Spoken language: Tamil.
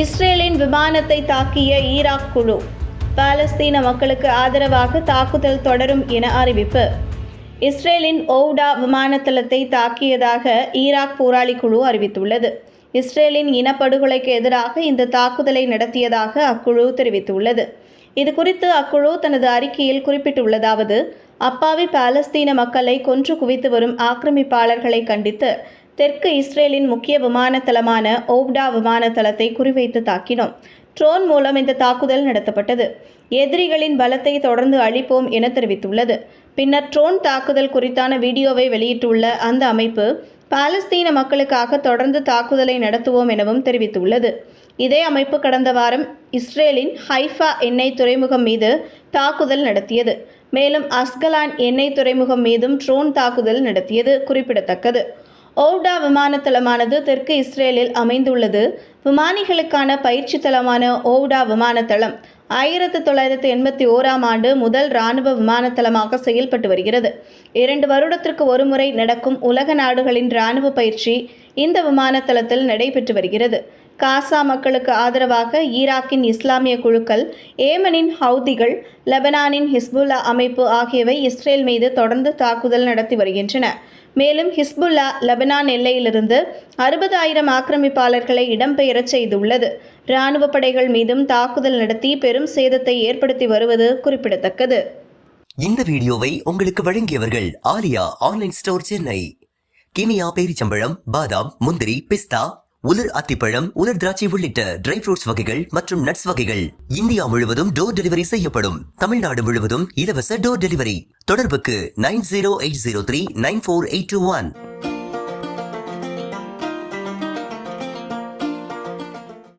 இஸ்ரேலின் விமானத்தை தாக்கிய ஈராக் குழு. பாலஸ்தீன மக்களுக்கு ஆதரவாக தாக்குதல் தொடரும் என அறிவிப்பு. இஸ்ரேலின் ஓவ்டா விமானத்தளத்தை தாக்கியதாக ஈராக் போராளி குழு அறிவித்துள்ளது. இஸ்ரேலின் இனப்படுகொலைக்கு எதிராக இந்த தாக்குதலை நடத்தியதாக அக்குழு தெரிவித்துள்ளது. இது குறித்து அக்குழு தனது அறிக்கையில் குறிப்பிட்டுள்ளதாவது அப்பாவி பாலஸ்தீன மக்களை கொன்று குவித்து வரும் ஆக்கிரமிப்பாளர்களை கண்டித்து தெற்கு இஸ்ரேலின் முக்கிய விமானத்தளமான விமான விமானத்தளத்தை குறிவைத்து தாக்கினோம். ட்ரோன் மூலம் இந்த தாக்குதல் நடத்தப்பட்டது. எதிரிகளின் பலத்தை தொடர்ந்து அழிப்போம் என தெரிவித்துள்ளது. பின்னர் ட்ரோன் தாக்குதல் குறித்தான வீடியோவை வெளியிட்டுள்ள அந்த அமைப்பு பாலஸ்தீன மக்களுக்காக தொடர்ந்து தாக்குதலை நடத்துவோம் எனவும் தெரிவித்துள்ளது. இதே அமைப்பு கடந்த வாரம் இஸ்ரேலின் ஹைஃபா எண்ணெய் துறைமுகம் மீது தாக்குதல் நடத்தியது. மேலும் அஸ்கலான் எண்ணெய் துறைமுகம் மீதும் ட்ரோன் தாக்குதல் நடத்தியது குறிப்பிடத்தக்கது. ஓவ்டா விமானத்தளமானது தெற்கு இஸ்ரேலில் அமைந்துள்ளது. விமானிகளுக்கான பயிற்சி தளமான ஓவ்டா விமானத்தளம் ஆயிரத்து தொள்ளாயிரத்து எண்பத்தி ஓராம் ஆண்டு முதல் இராணுவ விமானத்தளமாக செயல்பட்டு வருகிறது. இரண்டு வருடத்திற்கு ஒருமுறை நடக்கும் உலக நாடுகளின் இராணுவ பயிற்சி இந்த விமானத்தளத்தில் நடைபெற்று வருகிறது. காசா மக்களுக்கு ஆதரவாக ஈராக்கின் இஸ்லாமிய குழுக்கள் ஏமனின் ஹவுதிகள் லெபனானின் ஹிஸ்புல்லா அமைப்பு ஆகியவை இஸ்ரேல் மீது தொடர்ந்து தாக்குதல் நடத்தி வருகின்றன. மேலும் ஹிஸ்புல்லா லெபனான் எல்லையிலிருந்து அறுபதாயிரம் ஆக்கிரமிப்பாளர்களை இடம்பெயரச் செய்துள்ளது. இராணுவ படைகள் மீதும் தாக்குதல் நடத்தி பெரும் சேதத்தை ஏற்படுத்தி வருவது குறிப்பிடத்தக்கது. இந்த வீடியோவை உங்களுக்கு வழங்கியவர்கள் Aliya online store Chennai Kimia பேரிச்சம்பழம் பாதாம் முந்திரி பிஸ்தா உலர் அத்திப்பழம் உலர் திராட்சை உள்ளிட்ட ட்ரை ஃப்ரூட்ஸ் வகைகள் மற்றும் நட்ஸ் வகைகள் இந்தியா முழுவதும் டோர் டெலிவரி செய்யப்படும். தமிழ்நாடு முழுவதும் இலவச டோர் டெலிவரி தொடர்புக்கு nine zero eight zero three nine four eight two one